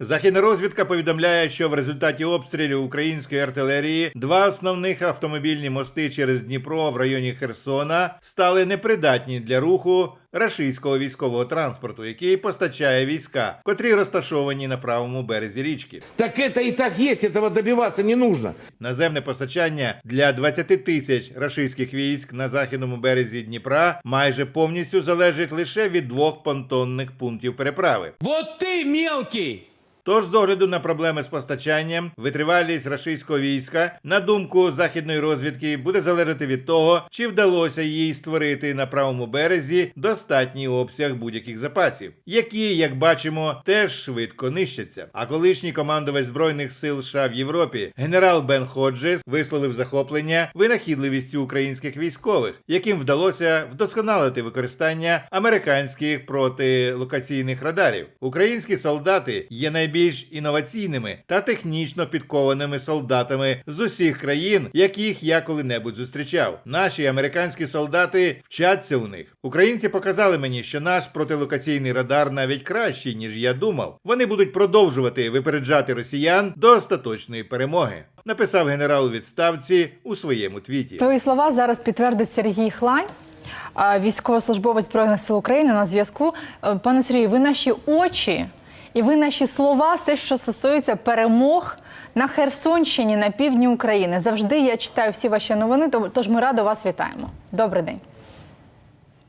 Західна розвідка повідомляє, що в результаті обстрілів української артилерії два основних автомобільні мости через Дніпро в районі Херсона стали непридатні для руху рашистського військового транспорту, який постачає війська, котрі розташовані на правому березі річки. Так это и так есть, этого добиваться не нужно. Наземне постачання для 20 тисяч рашистських військ на західному березі Дніпра майже повністю залежить лише від двох понтонних пунктів переправи. Вот ты мелкий! Тож, з огляду на проблеми з постачанням, витривалість рашистського війська, на думку західної розвідки, буде залежати від того, чи вдалося їй створити на правому березі достатній обсяг будь-яких запасів, які, як бачимо, теж швидко нищаться. А колишній командувач збройних сил США в Європі, генерал Бен Ходжес, висловив захоплення винахідливістю українських військових, яким вдалося вдосконалити використання американських протилокаційних радарів. Українські солдати є найбільш інноваційними та технічно підкованими солдатами з усіх країн, яких я коли-небудь зустрічав. Наші американські солдати вчаться у них. Українці показали мені, що наш протилокаційний радар навіть кращий, ніж я думав. Вони будуть продовжувати випереджати росіян до остаточної перемоги. Написав генерал у відставці у своєму твіті. Твої слова зараз підтвердить Сергій Хлань, військовослужбовець Збройних сил України на зв'язку. Е, Пане Сергію, ви наші очі і ви наші слова, все, що стосується перемог на Херсонщині на півдні України. Завжди я читаю всі ваші новини, то- тож ми радо вас вітаємо. Добрий день.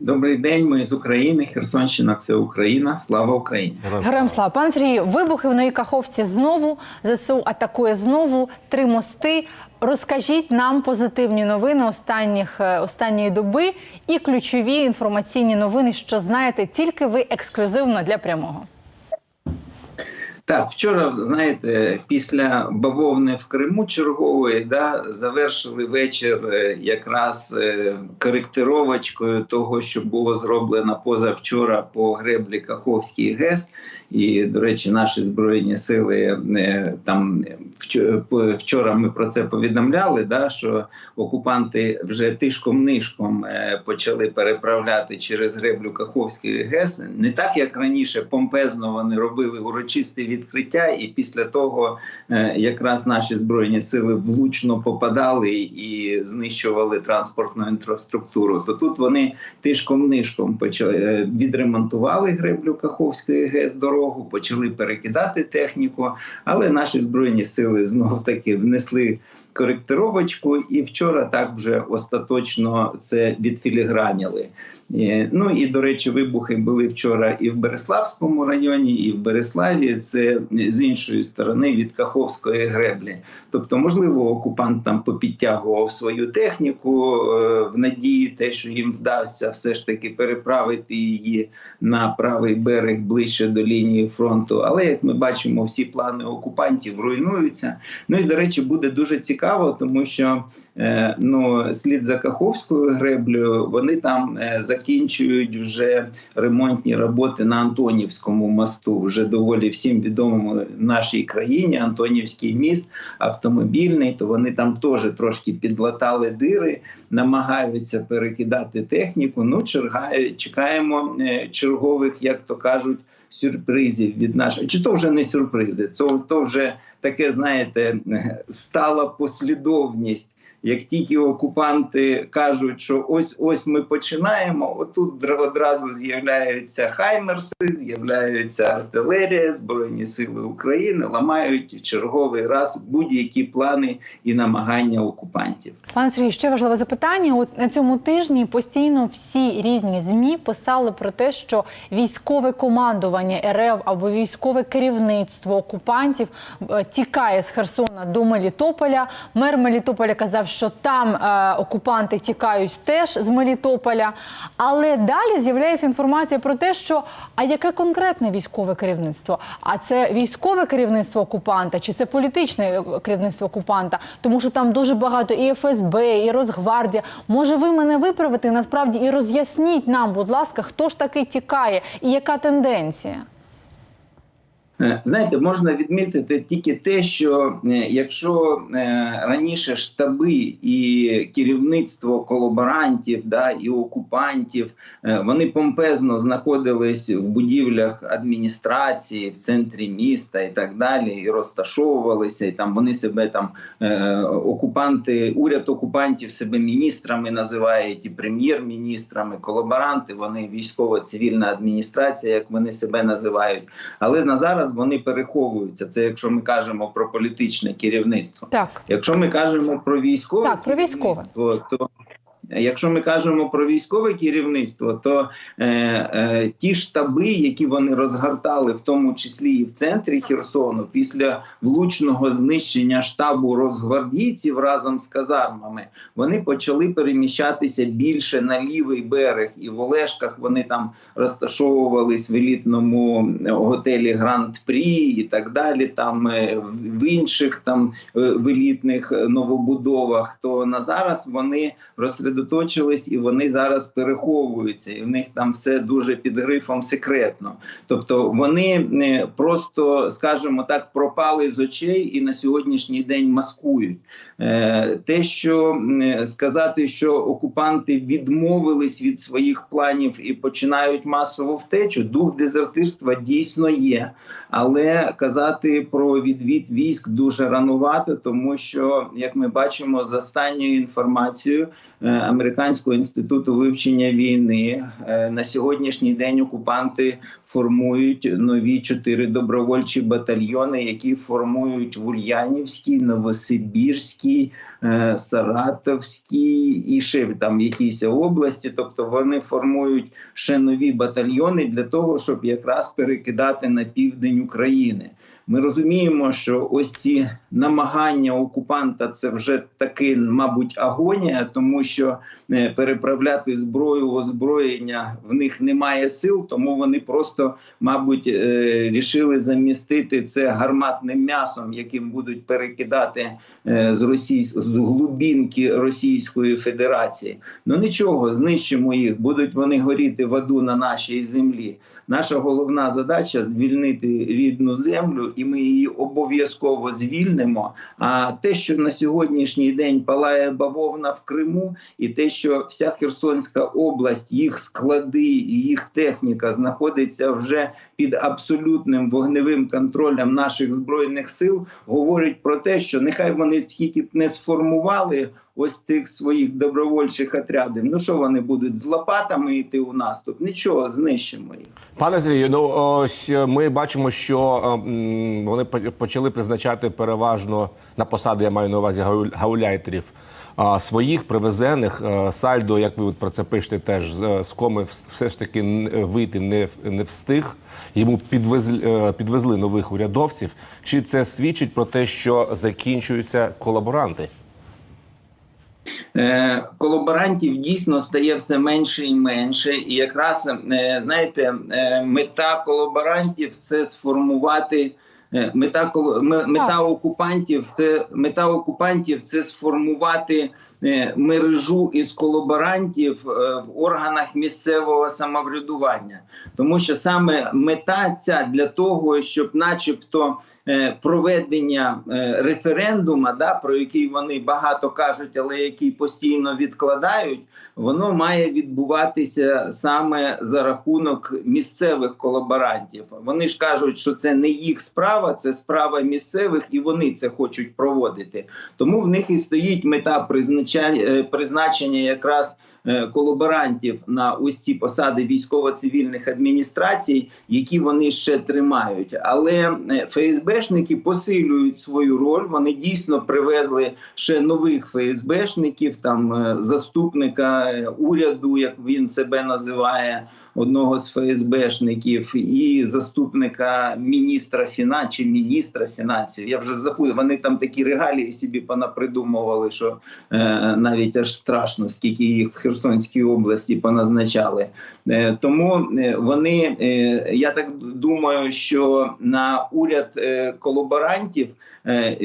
Добрий день, ми з України. Херсонщина це Україна. Слава Україні! Героям слава. Пане Сергію, вибухи в Новій Каховці знову. ЗСУ атакує знову три мости. Розкажіть нам позитивні новини останніх е, останньої доби і ключові інформаційні новини, що знаєте тільки ви ексклюзивно для прямого. Так, вчора, знаєте, після бавовни в Криму чергової да, завершили вечір е, якраз е, коректировочкою того, що було зроблено позавчора по греблі Каховський ГЕС. І, до речі, наші збройні сили е, там вчора ми про це повідомляли. Да, що окупанти вже тишком-нишком е, почали переправляти через греблю Каховський ГЕС. Не так як раніше, помпезно вони робили урочисте відкриття, і після того е, якраз наші збройні сили влучно попадали і знищували транспортну інфраструктуру. То тут вони тишком-нишком почали е, відремонтували греблю Каховської ГЕС дорогу, почали перекидати техніку, але наші збройні сили знов таки внесли коректировочку, і вчора так вже остаточно це відфіліграніли. Е, Ну і до речі, вибухи були вчора і в Береславському районі, і в Береславі. Це з іншої сторони від Каховської греблі. Тобто, можливо, окупант там попідтягував свою техніку е, в надії, те, що їм вдасться все ж таки переправити її на правий берег ближче до лінії фронту. Але як ми бачимо, всі плани окупантів руйнуються. Ну і до речі, буде дуже цікаво, тому що е, ну слід за Каховською греблею вони там е, закінчують вже ремонтні роботи на Антонівському мосту. Вже доволі всім відомому нашій країні. Антонівський міст автомобільний. То вони там теж трошки підлатали дири, намагаються перекидати техніку. Ну, чергає, чекаємо е, чергових, як то кажуть. Сюрпризів від нашої, чи то вже не сюрпризи, це то вже таке, знаєте, стала послідовність. Як тільки окупанти кажуть, що ось ось ми починаємо, отут одразу з'являються хаймерси, з'являються артилерія, збройні сили України, ламають черговий раз будь-які плани і намагання окупантів. Пане Сергію, ще важливе запитання. От на цьому тижні постійно всі різні змі писали про те, що військове командування РФ або військове керівництво окупантів е, тікає з Херсона до Мелітополя. Мер Мелітополя казав, що там е, окупанти тікають теж з Мелітополя. Але далі з'являється інформація про те, що а яке конкретне військове керівництво? А це військове керівництво окупанта, чи це політичне е, керівництво окупанта? Тому що там дуже багато і ФСБ, і Росгвардія. Може, ви мене виправите насправді і роз'ясніть нам, будь ласка, хто ж таки тікає і яка тенденція? Е, Знаєте, можна відмітити тільки те, що е, якщо е, раніше штаби і керівництво колаборантів да, і окупантів вони помпезно знаходились в будівлях адміністрації в центрі міста і так далі, і розташовувалися, і там вони себе там окупанти, уряд окупантів себе міністрами називають і прем'єр-міністрами, колаборанти, вони військово-цивільна адміністрація, як вони себе називають. Але на зараз вони переховуються. Це якщо ми кажемо про політичне керівництво. Так. Якщо ми кажемо про військове, Так, про військове. то Якщо ми кажемо про військове керівництво, то е, е, ті штаби, які вони розгортали, в тому числі і в центрі Херсону, після влучного знищення штабу розгвардійців разом з казармами, вони почали переміщатися більше на лівий берег, і в Олешках вони там розташовувались в елітному готелі Гранд Прі і так далі. Там е, в інших там е, в елітних е, новобудовах. То на зараз вони розсередоточились і вони зараз переховуються, і в них там все дуже під грифом секретно. Тобто вони е, просто, скажімо так, пропали з очей і на сьогоднішній день маскують. Е, Те, що сказати, що окупанти відмовились від своїх планів і починають масову втечу, дух дезертирства дійсно є. Але казати про відвід військ дуже ранувато, тому що, як ми бачимо, з останньою інформацією е, Американського інституту вивчення війни. Е, на сьогоднішній день окупанти формують нові чотири добровольчі батальйони, які формують в Ульянівській, Новосибірській, Саратовській і ще там якійсь області. Тобто вони формують ще нові батальйони для того, щоб якраз перекидати на південь України. Ми розуміємо, що ось ці намагання окупанта це вже таки, мабуть, агонія, тому що е, переправляти зброю озброєння в них немає сил, тому вони просто, мабуть, е, рішили замістити це гарматним м'ясом, яким будуть перекидати е, з Російсь... з глубінки Російської Федерації. Ну нічого, знищимо їх, будуть вони горіти в аду на нашій землі. Наша головна задача звільнити рідну землю, і ми її обов'язково звільнимо. А те, що на сьогоднішній день палає бавовна в Криму, і те, що вся Херсонська область, їх склади їх техніка знаходиться вже під абсолютним вогневим контролем наших збройних сил, говорить про те, що нехай вони скільки б не сформували ось тих своїх добровольчих отрядів. Ну що вони будуть з лопатами йти у наступ? Нічого, знищимо їх. Пане Сергію, ну ось е, ми бачимо, що е, вони почали призначати переважно на посади, я маю на увазі гау- гауляйтерів. Своїх привезених е, сальдо, як ви про це пишете, теж з коми все ж таки вийти не, не встиг. Йому підвезли, підвезли нових урядовців. Чи це свідчить про те, що закінчуються колаборанти? Е, колаборантів дійсно стає все менше і менше. І якраз е, знаєте, е, мета колаборантів це сформувати. Мета мета окупантів це мета окупантів це сформувати мережу із колаборантів в органах місцевого самоврядування, тому що саме мета ця для того, щоб, начебто, проведення е, референдума, да, про який вони багато кажуть, але який постійно відкладають, воно має відбуватися саме за рахунок місцевих колаборантів. Вони ж кажуть, що це не їх справа, це справа місцевих, і вони це хочуть проводити. Тому в них і стоїть мета е, призначення якраз. Е, Колаборантів на ось ці посади військово-цивільних адміністрацій, які вони ще тримають, але е, ФСБшники посилюють свою роль. Вони дійсно привезли ще нових ФСБшників, там е, заступника уряду, як він себе називає, одного з ФСБшників, і заступника міністра фінансів міністра фінансів. Я вже забув. Вони там такі регалії собі понапридумували, що е, навіть аж страшно, скільки їх в Херсонській області поназначали. Е, тому е, вони, е, я так думаю, що на уряд е, колаборантів е,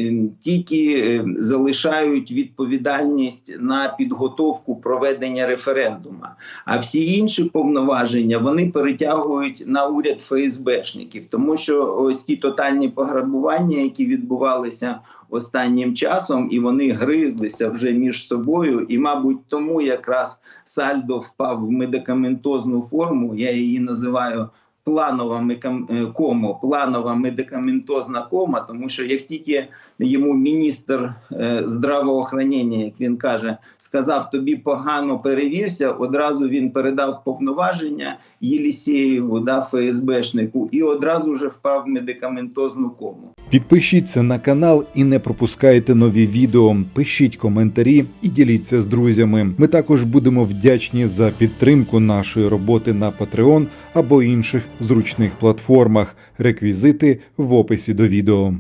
тільки е, залишають відповідальність на підготовку проведення референдума. А всі інші повноваження управління вони перетягують на уряд ФСБшників, тому що ось ті тотальні пограбування, які відбувалися останнім часом, і вони гризлися вже між собою. І, мабуть, тому якраз сальдо впав в медикаментозну форму. Я її називаю. Планова е, планова медикаментозна кома, тому що як тільки йому міністр е, здравоохранення, як він каже, сказав тобі погано перевірся, одразу він передав повноваження Єлісєєву, да, ФСБшнику, і одразу вже впав в медикаментозну кому. Підпишіться на канал і не пропускайте нові відео. Пишіть коментарі і діліться з друзями. Ми також будемо вдячні за підтримку нашої роботи на Patreon або інших зручних платформах. Реквізити в описі до відео.